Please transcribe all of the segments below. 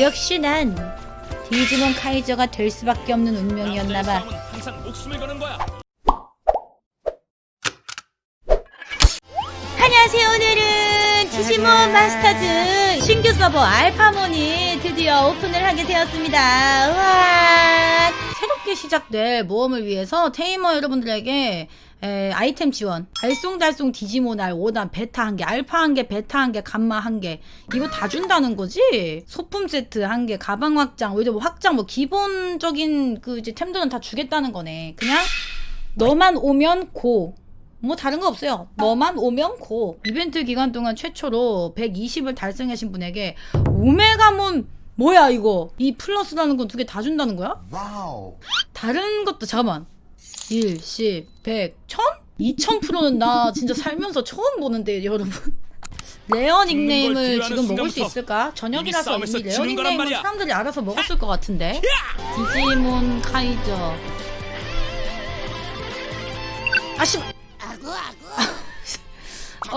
역시 난 디지몬 카이저가 될 수밖에 없는 운명이었나봐. 항상 목숨을 거는 거야. 안녕하세요. 오늘은 디지몬 마스터즈 신규 서버 알파몬이 드디어 오픈을 하게 되었습니다. 우와! 새롭게 시작될 모험을 위해서 테이머 여러분들에게 에, 아이템 지원, 달송달송 디지몬알 5단, 베타 1개, 알파 1개, 베타 1개, 감마 1개 이거 다 준다는 거지? 소품 세트 1개, 가방 확장, 오히려 뭐 확장 뭐 기본적인 그 이제 템들은 다 주겠다는 거네. 그냥 너만 오면 고. 뭐 다른 거 없어요. 너만 오면 고. 이벤트 기간 동안 최초로 120을 달성하신 분에게 오메가몬 뭐야 이거? 이 플러스라는 건 두 개 다 준다는 거야? 와우. 다른 것도 잠깐만. 1, 10, 100, 1000? 2000%는 나 진짜 살면서 처음 보는데 여러분. 레어 닉네임을 지금 먹을 수 있을까? 저녁이라서 이미 레어 닉네임은. 사람들이 알아서 먹었을 것 같은데. 디지몬 카이저. 아씨,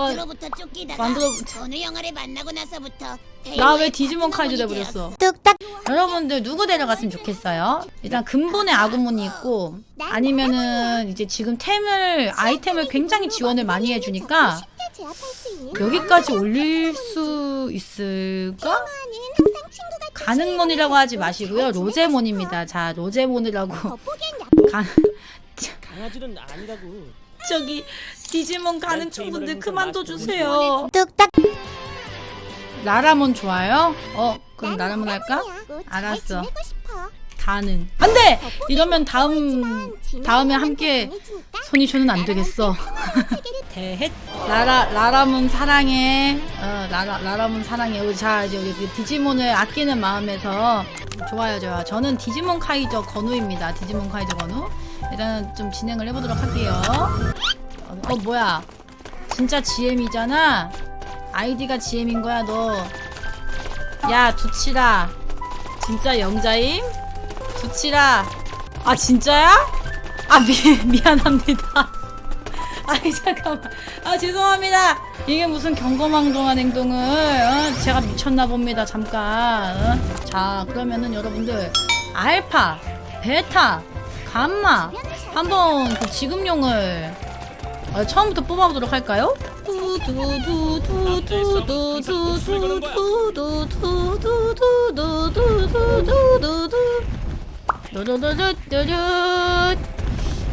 밭으로부터 쫓기다가 만들어- 어느 영화를 만나고 나서부터 나 왜 디지몬 카이저 돼버렸어? 뚝딱. 여러분들 누구 데려갔으면 좋겠어요? 일단 근본의 아구몬이 있고 아니면은 이제 지금 템을 아이템을 굉장히 지원을 많이 해주니까 여기까지 올릴 수 있을까? 가능몬이라고 하지 마시고요 로제몬입니다 자 로제몬이라고 가, 강아지는 아니라고. 저기 디지몬 가능충분들 그만둬 주세요 뚝딱. 라라몬 좋아요? 어 그럼 라라몬 할까? 알았어 가능 안돼! 이러면 다음 다음에 함께 손이쇼는 안 되겠어. 대헷 라라 라라문 사랑해. 어 라라 라라문 사랑해. 우리 자 이제 우리 그 디지몬을 아끼는 마음에서 좋아요 좋아. 저는 디지몬 카이저 건우입니다. 디지몬 카이저 건우. 일단 좀 진행을 해보도록 할게요. 어, 어 뭐야? 진짜 GM이잖아. 아이디가 GM인 거야 너. 야 두치라. 진짜 영자임? 두치라. 아 진짜야? 아 미, 미안합니다. 아니 잠깐만. 아 죄송합니다. 이게 무슨 경거망동한 행동을 어? 제가 미쳤나 봅니다. 잠깐. 어? 자 그러면은 여러분들 알파, 베타, 감마 한번 그 지금용을 아, 처음부터 뽑아보도록 할까요?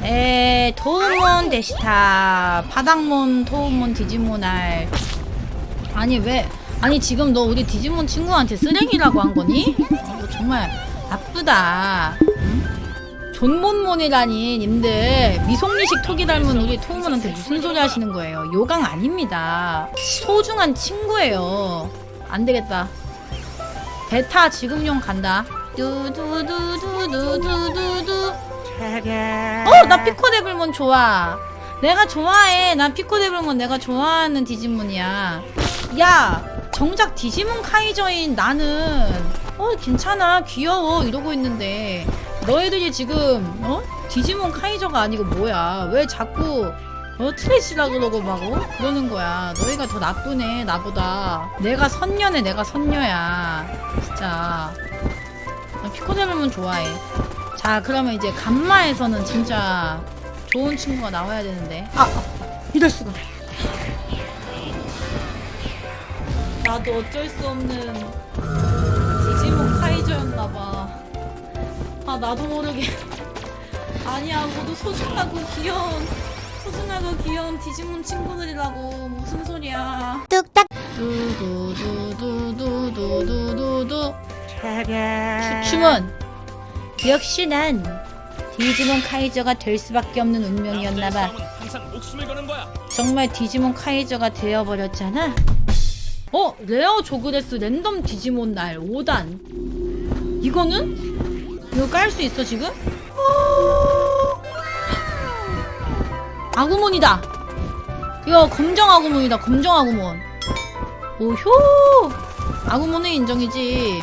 에 토우몬 데시타 바닥몬 토우몬 디지몬알 아니 왜 아니 지금 너 우리 디지몬 친구한테 쓰레기라고 한 거니? 어, 정말 나쁘다 응? 존몬몬이라니 님들. 미송리식 톡이 닮은 우리 토우몬한테 무슨 소리 하시는 거예요? 요강 아닙니다. 소중한 친구예요. 안 되겠다. 베타 지금용 간다. 두두두두두두두두. 어, 나 피코 데블몬 좋아. 내가 좋아해. 난 피코 데블몬 내가 좋아하는 디지몬이야. 야, 정작 디지몬 카이저인 나는. 어 괜찮아. 귀여워. 이러고 있는데 너희들이 지금 어 디지몬 카이저가 아니고 뭐야? 왜 자꾸 어 트레시라 그러고 막 어? 그러는 거야. 너희가 더 나쁘네 나보다. 내가 선녀네 내가 선녀야. 진짜. 나 피코 데블몬 좋아해. 자 그러면 이제 감마에서는 진짜 좋은 친구가 나와야 되는데 아, 아 이럴 수가 나도 어쩔 수 없는 아 나도 모르게 아니야 모두 소중하고 귀여운 소중하고 귀여운 디지몬 친구들이라고 무슨 소리야 뚝딱. 두두두두두두두두 추춤은 역시 난 디지몬 카이저가 될 수밖에 없는 운명이었나봐. 정말 디지몬 카이저가 되어버렸잖아. 어? 레어 조그레스 랜덤 디지몬 날 5단. 이거는? 이거 깔 수 있어 지금? 어... 아구몬이다. 이거 검정 아구몬이다. 검정 아구몬. 오효. 아구몬은 인정이지.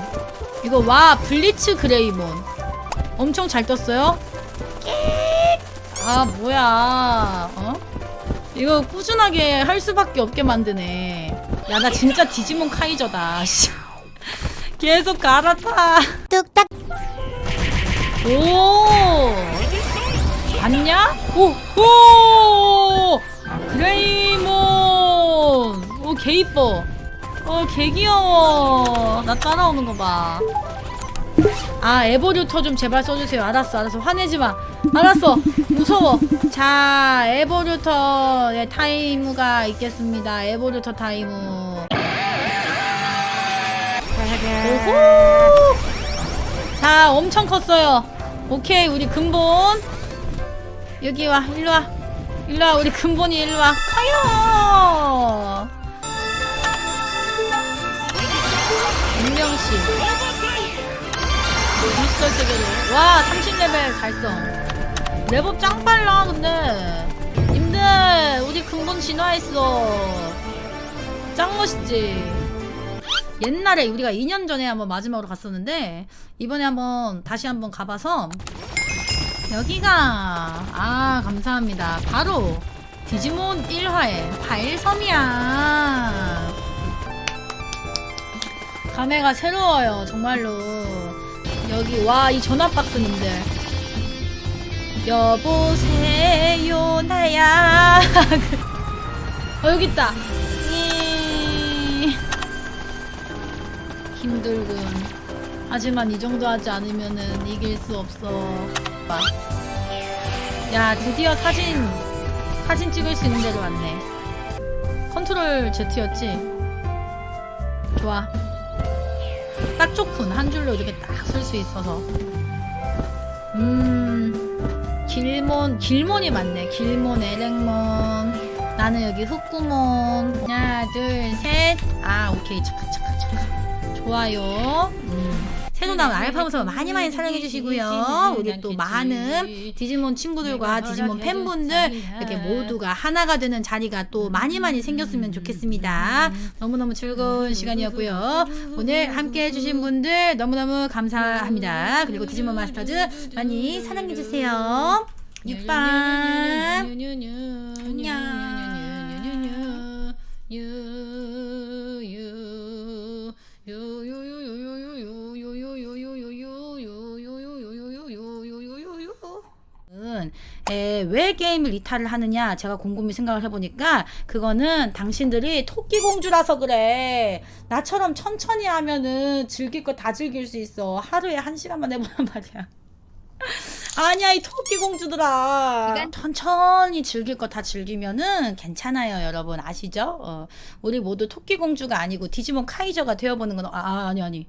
이거 와 블리츠 그레이몬. 엄청 잘 떴어요. 아 뭐야? 어? 이거 꾸준하게 할 수밖에 없게 만드네. 야 나 진짜 디지몬 카이저다. 씨. 계속 갈아타. 뚝딱 오! 봤냐? 오! 오! 그레이몬! 오, 개 이뻐. 어, 개 귀여워. 나 따라오는 거 봐. 아, 에버류터 좀 제발 써주세요. 알았어, 알았어. 화내지 마. 알았어. 무서워. 자, 에버류터의 타이무가 있겠습니다. 에버류터 타이무. 오호! 자, 엄청 컸어요. 오케이, 우리 근본. 여기 와, 일로 와. 일로 와, 우리 근본이 일로 와. 가요! 임명씨. 디지털 세계로. 와, 30레벨 달성. 레벨 짱 빨라, 근데. 님들, 우리 근본 진화했어. 짱 멋있지? 옛날에 우리가 2년 전에 한번 마지막으로 갔었는데 이번에 한번 다시 한번 가봐서 여기가 아 감사합니다. 바로 디지몬 1화의 바일섬이야. 감회가 새로워요 정말로. 여기 와 이 전화 박스님들. 여보세요 나야. 어 여기 있다 힘들군. 하지만 이 정도 하지 않으면은 이길 수 없어. 봐. 야, 드디어 사진, 사진 찍을 수 있는 데로 왔네. 컨트롤 Z였지? 좋아. 딱 좋군. 한 줄로 이렇게 딱 쓸 수 있어서. 음, 길몬, 길몬이 맞네. 길몬, 에렉몬. 나는 여기 흑구몬. 하나, 둘, 셋. 아, 오케이. 잠깐, 잠깐. 좋아요. 음. 새로 나온 알파무서 많이 많이 사랑해 주시고요. 우리 또 많은 디지몬 친구들과 디지몬 팬분들 이렇게 모두가 하나가 되는 자리가 또 많이 많이 생겼으면 좋겠습니다. 너무너무 즐거운 시간이었고요. 오늘 함께 해주신 분들 너무너무 감사합니다. 그리고 디지몬 마스터즈 많이 사랑해 주세요. 육밤. 은, 에, 왜 게임을 이탈을 하느냐 제가 곰곰이 생각을 해보니까 그거는 당신들이 토끼 공주라서 그래. 나처럼 천천히 하면은 즐길 거 다 즐길 수 있어. 하루에 한 시간만 해보란 말이야. 아니야 이 토끼 공주들아. 천천히 즐길 거 다 즐기면은 괜찮아요 여러분. 아시죠? 어, 우리 모두 토끼 공주가 아니고 디지몬 카이저가 되어보는 건 아, 아니 아니